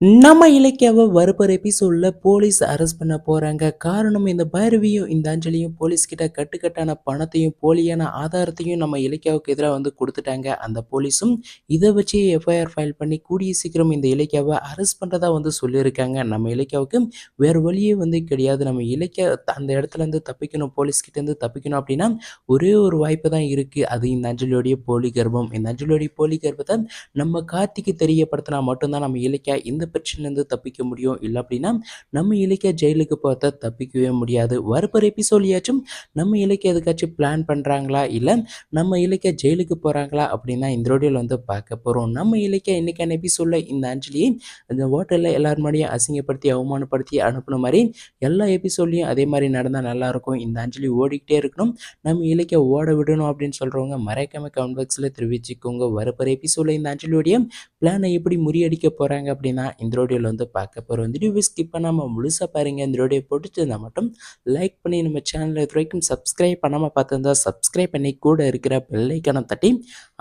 நம்ம இலக்கியாவை வரப்போற எபிசோடில் போலீஸ் அரெஸ்ட் பண்ண போறாங்க. காரணம் இந்த பைரவியும், இந்த அஞ்சலியும் போலீஸ் கிட்ட கட்டுக்கட்டான பணத்தையும், போலியான ஆதாரத்தையும் நம்ம இலக்கியாவுக்கு எதிரா வந்து குடுத்துட்டாங்க. அந்த போலீஸும் இதை வச்சு எஃப்ஐஆர் ஃபைல் பண்ணி கூடிய சீக்கிரம் இந்த இலக்கியாவை அரெஸ்ட் பண்றதா வந்து சொல்லியிருக்காங்க. நம்ம இலக்கியாவுக்கு வேறு வழியே வந்து கிடையாது. நம்ம இலக்கிய அந்த இடத்துலேருந்து தப்பிக்கணும், போலீஸ்கிட்டேருந்து தப்பிக்கணும் அப்படின்னா, ஒரே ஒரு வாய்ப்பு தான் இருக்கு. அது இந்த அஞ்சலியோடைய போலி கர்ப்பம். இந்த அஞ்சலியோடைய போலி கர்ப்பத்தை நம்ம கார்த்திக்கு தெரியப்படுத்தினா மட்டும் தான் நம்ம இலக்கியா இந்த பிரச்சனையிலேருந்து தப்பிக்க முடியும். இல்லை அப்படின்னா, நம்ம இலக்கிய ஜெயிலுக்கு பார்த்தா தப்பிக்கவே முடியாது. வரப்போற எபிசோலியாச்சும் நம்ம இலக்கிய எதுக்காச்சும் பிளான் பண்ணுறாங்களா இல்லை நம்ம இலக்கிய ஜெயிலுக்கு போகிறாங்களா அப்படின்னா இந்த ரோடியோவில் வந்து பார்க்க போகிறோம் நம்ம இலக்கிய இன்றைக்கான எபிசோடில் இந்த அஞ்சலியை அந்த ஹோட்டலில் எல்லார் மாதிரியும் அசிங்கப்படுத்தி, அவமானப்படுத்தி அனுப்புன மாதிரி எல்லா எபிசோட்லையும் அதே மாதிரி நடந்தால் நல்லாயிருக்கும். இந்த அஞ்சலி ஓடிக்கிட்டே இருக்கணும். நம்ம இலக்கிய ஓட விடணும் அப்படின்னு சொல்கிறவங்க மறைக்காம கமெண்ட் பாக்ஸில் தெரிவிச்சுக்கோங்க. வரப்போகிற எபிசோடில் இந்த அஞ்சலியோடைய பிளானை எப்படி முறியடிக்க போகிறாங்க அப்படின்னா இந்த ரோடியோவில் வந்து பார்க்க போகிற இந்த வீடியோவை ஸ்கிப் பண்ணாமல் முழுசாக பாருங்கள் இந்த ரோடியோ பிடிச்சிருந்தா மட்டும் லைக் பண்ணி நம்ம சேனலில் இது வரைக்கும் சப்ஸ்கிரைப் பண்ணாமல் பார்த்துருந்தா சப்ஸ்கிரைப் பண்ணி கூட இருக்கிற பெல்லைக்கான தட்டி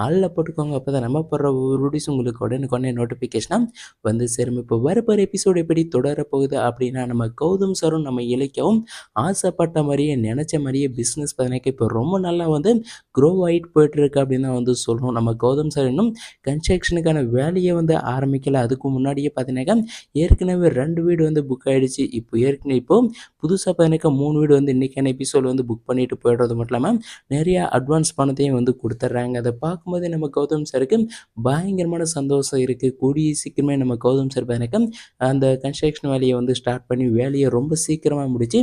ஆளில் போட்டுக்கோங்க. அப்போ தான் நம்ம போடுற ஒரு வீடியோஸ் உங்களுக்கு உடனுக்குடனே நோட்டிஃபிகேஷனாக வந்து சேரும். இப்போ வரப்போகிற எபிசோடு எப்படி தொடரப்போகுது அப்படின்னா நம்ம கௌதம் சரும் நம்ம இலக்கியவும் ஆசைப்பட்ட மாதிரியே நினச்ச மாதிரியே பிஸ்னஸ் பார்த்தீங்கன்னா இப்போ ரொம்ப நல்லா வந்து க்ரோ ஆகிட்டு போயிட்டுருக்கு அப்படின்னு தான் வந்து சொல்லணும். நம்ம கௌதம் சார் இன்னும் கன்ஸ்ட்ரக்ஷனுக்கான வேலையை வந்து ஆரம்பிக்கல. அதுக்கு முன்னாடியே பார்த்தீங்கன்னாக்கா ஏற்கனவே ரெண்டு வீடு வந்து புக் ஆகிடுச்சு இப்போ ஏற்கனவே இப்போ புதுசாக பார்த்தீங்கன்னாக்கா மூணு வீடு வந்து இன்றைக்கான எபிசோட் வந்து புக் பண்ணிட்டு போயிடுறது மட்டும் இல்லாமல் நிறையா அட்வான்ஸ் பணத்தையும் வந்து கொடுத்துட்றாங்க. அதை பார்க்கும்போது நம்ம கௌதம் சாருக்கு பயங்கரமான சந்தோஷம் இருக்குது கூடிய சீக்கிரமே நம்ம கௌதம் சார் பார்த்தீங்கன்னாக்கா அந்த கன்ஸ்ட்ரக்ஷன் வேலையை வந்து ஸ்டார்ட் பண்ணி வேலையை ரொம்ப சீக்கிரமாக முடித்து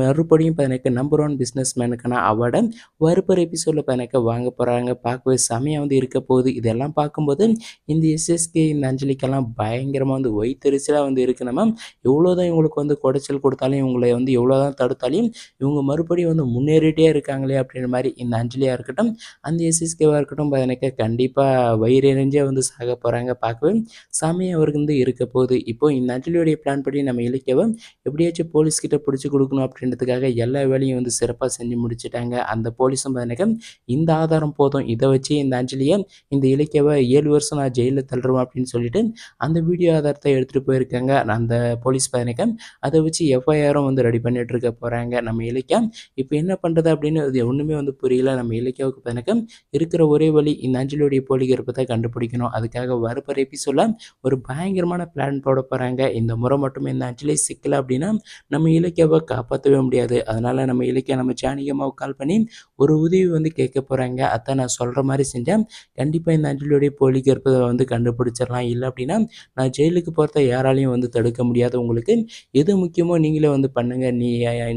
மறுபடியும் பார்த்தீங்கன்னாக்கா நம்பர் ஒன் பிஸ்னஸ் மேனுக்கான அவார்டை வரப்போகிற எபிசோடில் பார்த்தீங்கன்னாக்கா வாங்க போகிறாங்க பார்க்கவே செமையாக வந்து இருக்க போகுது. இதெல்லாம் பார்க்கும்போது இந்த எஸ்எஸ்கே இந்த அஞ்சலிக்கெல்லாம் பயங்கர பயங்கரமாக வந்து வைத்தறிச்சலாக வந்து இருக்குது நம்ம எவ்வளோ தான் இவங்களுக்கு வந்து குடைச்சல் கொடுத்தாலும் இவங்களை வந்து எவ்வளோ தான் தடுத்தாலையும் இவங்க மறுபடியும் வந்து முன்னேறிட்டே இருக்காங்களே அப்படின்ற மாதிரி இந்த அஞ்சலியாக இருக்கட்டும் அந்த எஸ்எஸ்கேவாக இருக்கட்டும் எனக்கு கண்டிப்பாக வயிறெறிஞ்சே வந்து சாக போகிறாங்க பார்க்கவே. சாமியாக அவருக்கு வந்து இருக்க போகுது. இப்போ இந்த அஞ்சலியோடைய பிளான் படி நம்ம இலக்கியவை எப்படியாச்சும் போலீஸ்கிட்ட பிடிச்சி கொடுக்கணும் அப்படின்றதுக்காக எல்லா வேலையும் வந்து சிறப்பாக செஞ்சு முடிச்சுட்டாங்க. அந்த போலீஸும் பார்த்தீங்கன்னா இந்த ஆதாரம் போதும். இதை வச்சு இந்த அஞ்சலியை இந்த இலக்கியவை ஏழு வருஷம் நான் ஜெயிலில் தள்ளுறோம் அப்படின்னு சொல்லிட்டு அந்த வீடியோ ஆதாரத்தை எடுத்துகிட்டு போயிருக்காங்க. அந்த போலீஸ் பயணிக்க அதை வச்சு எஃப்ஐஆரும் வந்து ரெடி பண்ணிட்டு இருக்க போகிறாங்க நம்ம இலக்கியா இப்போ என்ன பண்ணுறது அப்படின்னு அது ஒன்றுமே வந்து புரியல. நம்ம இலக்கியாவுக்கு பயணிக்க இருக்கிற ஒரே வழி இந்த அஞ்சலியோடைய போலி கர்ப்பத்தை கண்டுபிடிக்கணும். அதுக்காக வரப்போகிற எபிசோட ஒரு பயங்கரமான பிளான் போட போகிறாங்க இந்த முறை மட்டுமே இந்த அஞ்சலி சிக்கல அப்படின்னா நம்ம இலக்கியாவை காப்பாற்றவே முடியாது. அதனால் நம்ம இலக்கியா நம்ம ஜானிகமாக கால் பண்ணி ஒரு உதவி வந்து கேட்க போகிறாங்க அத்தை நான் சொல்கிற மாதிரி செஞ்சேன் கண்டிப்பாக இந்த அஞ்சலியோடைய போலி கர்ப்பத்தை வந்து கண்டுபிடிச்சிடலாம். இல்லை அப்படின்னா நான் ஜெயிலுக்கு போகிறத யாராலையும் வந்து தடுக்க முடியாது உங்களுக்கு எது முக்கியமோ நீங்களே வந்து பண்ணுங்கள் நீ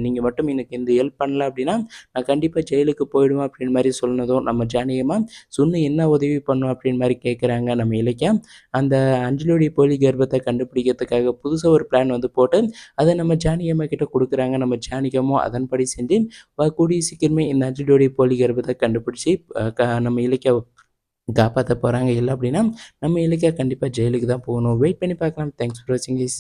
நீங்கள் மட்டும் எனக்கு இந்த ஹெல்ப் பண்ணல அப்படின்னா நான் கண்டிப்பாக ஜெயிலுக்கு போயிடுவேன் அப்படின்னு மாதிரி சொன்னதும் நம்ம ஜானியமாக சொன்ன என்ன உதவி பண்ணும்? அப்படின்னு மாதிரி கேட்குறாங்க நம்ம இலக்கியா அந்த அஞ்சலோடி போலி கர்ப்பத்தை கண்டுபிடிக்கிறதுக்காக புதுசாக ஒரு பிளான் வந்து போட்டு அதை நம்ம ஜானியம்மா கிட்ட கொடுக்குறாங்க. நம்ம ஜானிகமோ அதன்படி செஞ்சு கூடிய சீக்கிரமே இந்த அஞ்சலோடி போலி கர்ப்பத்தை கண்டுபிடிச்சி நம்ம இலக்கிய காப்பாற்ற போகிறாங்க இல்லை அப்படின்னா நம்ம இலக்கியா கண்டிப்பாக ஜெயிலுக்கு தான் போகணும். வெயிட் பண்ணி பார்க்கலாம். தேங்க்ஸ் ஃபார் வாட்சிங் இஸ்